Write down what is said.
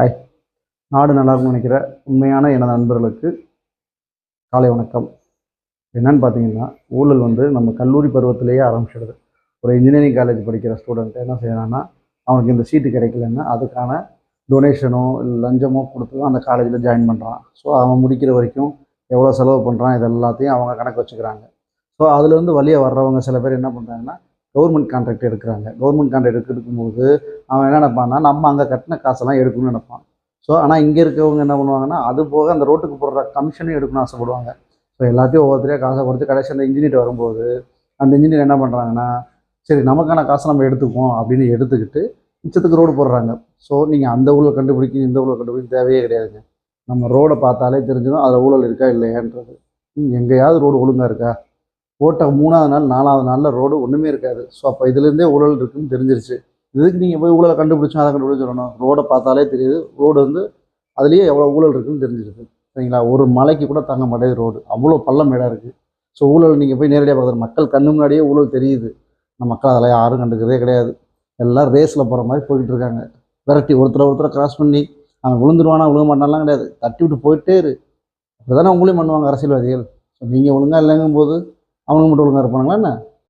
Hi நாடு நல்லா இருக்கும்னு நினைக்கிற உண்மையான எனது நண்பர்களுக்கு காலை வணக்கம். என்னன்னு பார்த்தீங்கன்னா ஊழல் வந்து நம்ம கல்லூரி பருவத்திலேயே ஆரம்பிச்சிடுது. ஒரு இன்ஜினியரிங் காலேஜ் படிக்கிற ஸ்டூடெண்ட் என்ன செய்யறான்னா அவனுக்கு இந்த சீட்டு கிடைக்கலன்னா அதுக்கான டொனேஷனோ இல்லை லஞ்சமோ கொடுத்து தான் அந்த காலேஜில் ஜாயின் பண்ணுறான் ஸோ அவன் முடிக்கிற வரைக்கும் எவ்வளோ செலவு பண்ணுறான் இது எல்லாத்தையும் அவங்க கணக்கு வச்சுக்கிறாங்க. ஸோ அதுலேருந்து வழியை வர்றவங்க சில பேர் என்ன பண்ணுறாங்கன்னா கவர்மெண்ட் கான்ட்ராக்ட் எடுக்கிறாங்க. கவர்மெண்ட் கான்ட்ராக்ட் எடுக்கும்போது அவன் என்ன நினைப்பான்னா நம்ம அங்கே கட்டின காசெல்லாம் எடுக்கணும்னு நினைப்பான். ஸோ ஆனால் இங்கே இருக்கவங்க என்ன பண்ணுவாங்கன்னா அது போக அந்த ரோட்டுக்கு போடுற கமிஷனும் எடுக்கணும்னு ஆசைப்படுவாங்க. ஸோ எல்லாத்தையும் ஒவ்வொருத்தரையாக காசை கொடுத்து கடைசி அந்த இன்ஜினியர் வரும்போது அந்த இன்ஜினியர் என்ன பண்ணுறாங்கன்னா சரி நமக்கான காசை நம்ம எடுத்துக்குவோம் அப்படின்னு எடுத்துக்கிட்டு மிச்சத்துக்கு ரோடு போடுறாங்க. ஸோ நீங்கள் அந்த ஊழல் கண்டுபிடிக்க இந்த ஊழல் கண்டுபிடிக்க தேவையே கிடையாதுங்க. நம்ம ரோடை பார்த்தாலே தெரிஞ்சிடும் அதில் ஊழல் இருக்கா இல்லையான்றது. எங்கேயாவது ரோடு ஒழுங்காக இருக்கா? போட்ட மூணாவது நாள் நாலாவது நாளில் ரோடு ஒன்றுமே இருக்காது. ஸோ அப்போ இதுலேருந்தே ஊழல் இருக்குதுன்னு தெரிஞ்சிருச்சு. இதுக்கு நீங்கள் போய் ஊழலை கண்டுபிடிச்சோம் அதை கண்டுபிடிச்சு சொல்லணும். ரோடை பார்த்தாலே தெரியுது. ரோடு வந்து அதுலேயே எவ்வளோ ஊழல் இருக்குதுன்னு தெரிஞ்சிருக்கு சரிங்களா? ஒரு மலைக்கு கூட தாங்க மாட்டேங்குது ரோடு அவ்வளோ பள்ளம் இடம் இருக்குது ஸோ ஊழல் நீங்கள் போய் நேரடியாக பார்க்குறது. மக்கள் கண்ணு முன்னாடியே ஊழல் தெரியுது. நம்ம மக்கள் அதெல்லாம் யாரும் கண்டுக்கிறதே கிடையாது. எல்லாம் ரேஸில் போகிற மாதிரி போய்கிட்டு இருக்காங்க. விரட்டி ஒருத்தரை ஒருத்தரை கிராஸ் பண்ணி அவன் விழுந்துருவானா விழுக மாட்டான்லாம் கிடையாது. தட்டி விட்டு போயிட்டே இரு. அப்படி தானே உங்களையும் பண்ணுவாங்க அரசியல்வாதிகள். ஸோ நீங்கள் ஒழுங்காக இல்லைங்கும் போது அவங்க மட்டும் ஒழுங்காக இருப்பாங்களா என்ன?